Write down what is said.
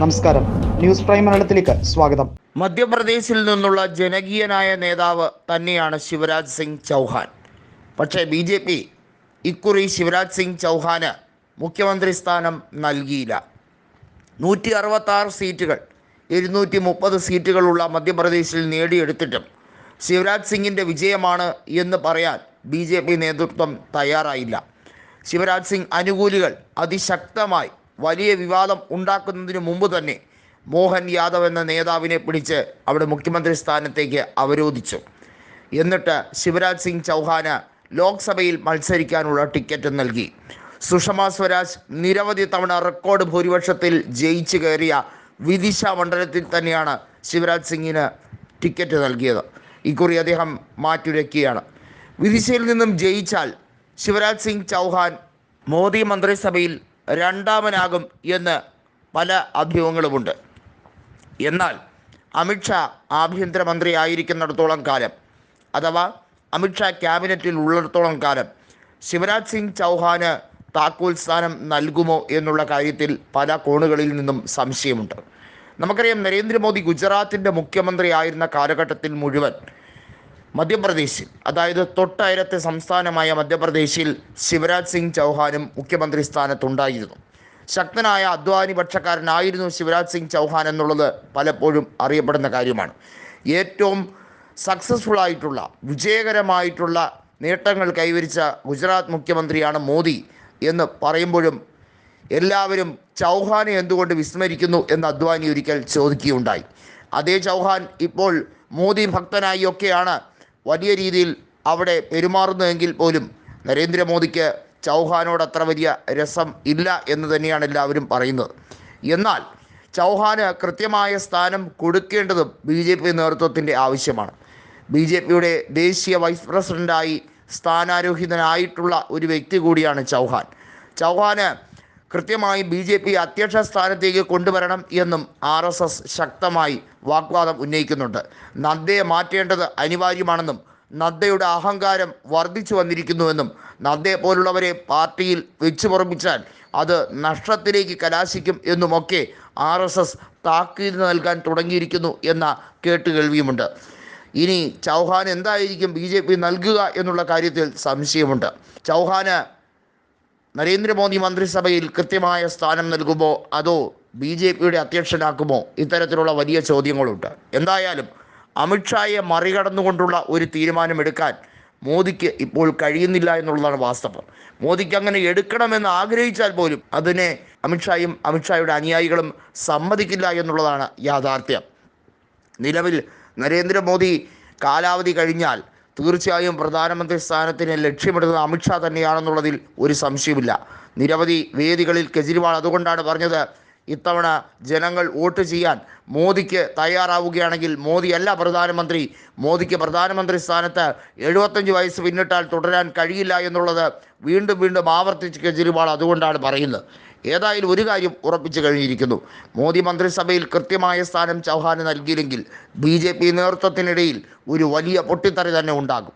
നമസ്കാരം. News prime മലയാളത്തിലേക്ക് സ്വാഗതം. മധ്യപ്രദേശിൽ നിന്നുള്ള ജനകീയനായ നേതാവ് തന്നെയാണ് ശിവരാജ് സിംഗ് ചൗഹാൻ. പക്ഷേ ബി ജെ പി ഇക്കുറി ശിവരാജ് സിംഗ് ചൗഹാന് മുഖ്യമന്ത്രി സ്ഥാനം നൽകിയില്ല. നൂറ്റി അറുപത്താറ് സീറ്റുകൾ ഇരുന്നൂറ്റി മുപ്പത് സീറ്റുകളുള്ള മധ്യപ്രദേശിൽ നേടിയെടുത്തിട്ടും ശിവരാജ് സിംഗിന്റെ വിജയമാണ് എന്ന് പറയാൻ ബി ജെ പി നേതൃത്വം തയ്യാറായില്ല. ശിവരാജ് സിംഗ് അനുകൂലികൾ അതിശക്തമായി വലിയ വിവാദം ഉണ്ടാക്കുന്നതിന് മുമ്പ് തന്നെ മോഹൻ യാദവ് എന്ന നേതാവിനെ പിടിച്ച് അവിടെ മുഖ്യമന്ത്രി സ്ഥാനത്തേക്ക് അവരോധിച്ചു. എന്നിട്ട് ശിവരാജ് സിംഗ് ചൗഹാന് ലോക്സഭയിൽ മത്സരിക്കാനുള്ള ടിക്കറ്റ് നൽകി. സുഷമ സ്വരാജ് നിരവധി തവണ റെക്കോർഡ് ഭൂരിപക്ഷത്തിൽ ജയിച്ചു കയറിയ വിദിശ മണ്ഡലത്തിൽ തന്നെയാണ് ശിവരാജ് സിംഗിന് ടിക്കറ്റ് നൽകിയത്. ഇക്കുറി അദ്ദേഹം മാറ്റുരക്കുകയാണ് വിദിശയിൽ നിന്നും ജയിച്ചാൽ ശിവരാജ് സിംഗ് ചൗഹാൻ മോദി മന്ത്രിസഭയിൽ രണ്ടാമനാകും എന്ന് പല അഭ്യൂഹങ്ങളുമുണ്ട്. എന്നാൽ അമിത്ഷാ ആഭ്യന്തരമന്ത്രി ആയിരിക്കുന്നിടത്തോളം കാലം അഥവാ അമിത്ഷാ ക്യാബിനറ്റിൽ ഉള്ളിടത്തോളം കാലം ശിവരാജ് സിംഗ് ചൗഹാന് താക്കോൽ സ്ഥാനം നൽകുമോ എന്നുള്ള കാര്യത്തിൽ പല കോണുകളിൽ നിന്നും സംശയമുണ്ട്. നമുക്കറിയാം നരേന്ദ്രമോദി ഗുജറാത്തിന്റെ മുഖ്യമന്ത്രി ആയിരുന്ന കാലഘട്ടത്തിൽ മുഴുവൻ മധ്യപ്രദേശിൽ അതായത് തൊട്ടയരത്തെ സംസ്ഥാനമായ മധ്യപ്രദേശിൽ ശിവരാജ് സിംഗ് ചൗഹാനും മുഖ്യമന്ത്രി സ്ഥാനത്തുണ്ടായിരുന്നു. ശക്തനായ അദ്വാനി പക്ഷക്കാരനായിരുന്നു ശിവരാജ് സിംഗ് ചൗഹാൻ എന്നുള്ളത് പലപ്പോഴും അറിയപ്പെടുന്ന കാര്യമാണ്. ഏറ്റവും സക്സസ്ഫുൾ ആയിട്ടുള്ള വിജയകരമായിട്ടുള്ള നേട്ടങ്ങൾ കൈവരിച്ച ഗുജറാത്ത് മുഖ്യമന്ത്രിയാണ് മോദി എന്ന് പറയുമ്പോഴും എല്ലാവരും ചൗഹാനെ എന്തുകൊണ്ട് വിസ്മരിക്കുന്നു എന്ന് അദ്വാനി ഒരിക്കൽ ചോദിക്കുകയുണ്ടായി. അതേ ചൗഹാൻ ഇപ്പോൾ മോദി ഭക്തനായി ഒക്കെയാണ് വലിയ രീതിയിൽ അവിടെ പെരുമാറുന്നതെങ്കിൽ പോലും നരേന്ദ്രമോദിക്ക് ചൗഹാനോട് അത്ര വലിയ രസം ഇല്ല എന്ന് തന്നെയാണ് എല്ലാവരും പറയുന്നത്. എന്നാൽ ചൗഹാന് കൃത്യമായ സ്ഥാനം കൊടുക്കേണ്ടതും ബി ജെ പി നേതൃത്വത്തിന്റെ ആവശ്യമാണ്. ബി ജെ പിയുടെ ദേശീയ വൈസ് പ്രസിഡന്റായി സ്ഥാനാരോഹിതനായിട്ടുള്ള ഒരു വ്യക്തി കൂടിയാണ് ചൗഹാൻ. ചൗഹാന് കൃത്യമായി ബി ജെ പി അധ്യക്ഷ സ്ഥാനത്തേക്ക് കൊണ്ടുവരണം എന്നും ആർ എസ് എസ് ശക്തമായി വാഗ്വാദം ഉന്നയിക്കുന്നുണ്ട്. നദ്ദയെ മാറ്റേണ്ടത് അനിവാര്യമാണെന്നും നദ്ദയുടെ അഹങ്കാരം വർദ്ധിച്ചു വന്നിരിക്കുന്നുവെന്നും നദ്ദയെ പോലുള്ളവരെ പാർട്ടിയിൽ വെച്ചു പുറപ്പിച്ചാൽ അത് നഷ്ടത്തിലേക്ക് കലാശിക്കും എന്നുമൊക്കെ ആർ എസ് എസ് താക്കീത് നൽകാൻ തുടങ്ങിയിരിക്കുന്നു എന്ന കേട്ടുകേൾവിയുമുണ്ട്. ഇനി ചൗഹാൻ എന്തായിരിക്കും ബി ജെ പി നൽകുക എന്നുള്ള കാര്യത്തിൽ സംശയമുണ്ട്. ചൗഹാന് നരേന്ദ്രമോദി മന്ത്രിസഭയിൽ കൃത്യമായ സ്ഥാനം നൽകുമോ? അതോ ബി ജെ പിയുടെ അധ്യക്ഷനാക്കുമോ? ഇത്തരത്തിലുള്ള വലിയ ചോദ്യങ്ങളുണ്ട്. എന്തായാലും അമിത്ഷായെ മറികടന്നുകൊണ്ടുള്ള ഒരു തീരുമാനമെടുക്കാൻ മോദിക്ക് ഇപ്പോൾ കഴിയുന്നില്ല എന്നുള്ളതാണ് വാസ്തവം. മോദിക്ക് അങ്ങനെ എടുക്കണമെന്ന് ആഗ്രഹിച്ചാൽ പോലും അതിനെ അമിത്ഷായും അമിത്ഷായുടെ അനുയായികളും സമ്മതിക്കില്ല എന്നുള്ളതാണ് യാഥാർത്ഥ്യം. നിലവിൽ നരേന്ദ്രമോദി കാലാവധി കഴിഞ്ഞാൽ തീർച്ചയായും പ്രധാനമന്ത്രി സ്ഥാനത്തിന് ലക്ഷ്യമിടുന്നത് അമിത്ഷാ തന്നെയാണെന്നുള്ളതിൽ ഒരു സംശയമില്ല നിരവധി വേദികളിൽ കെജ്രിവാൾ അതുകൊണ്ടാണ് പറഞ്ഞത് ഇത്തവണ ജനങ്ങൾ വോട്ട് ചെയ്യാൻ മോദിക്ക് തയ്യാറാവുകയാണെങ്കിൽ മോദിയല്ല പ്രധാനമന്ത്രി മോദിക്ക് പ്രധാനമന്ത്രി സ്ഥാനത്ത് എഴുപത്തഞ്ച് വയസ്സ് പിന്നിട്ടാൽ തുടരാൻ കഴിയില്ല എന്നുള്ളത് വീണ്ടും വീണ്ടും ആവർത്തിച്ച് കെജ്രിവാൾ അതുകൊണ്ടാണ് പറയുന്നത്. ഏതായാലും ഒരു കാര്യം ഉറപ്പിച്ചു കഴിഞ്ഞിരിക്കുന്നു. മോദി മന്ത്രിസഭയിൽ കൃത്യമായ സ്ഥാനം ചൗഹാന് നൽകിയില്ലെങ്കിൽ ബി ജെ പി നേതൃത്വത്തിനിടയിൽ ഒരു വലിയ പൊട്ടിത്തെറി തന്നെ ഉണ്ടാകും.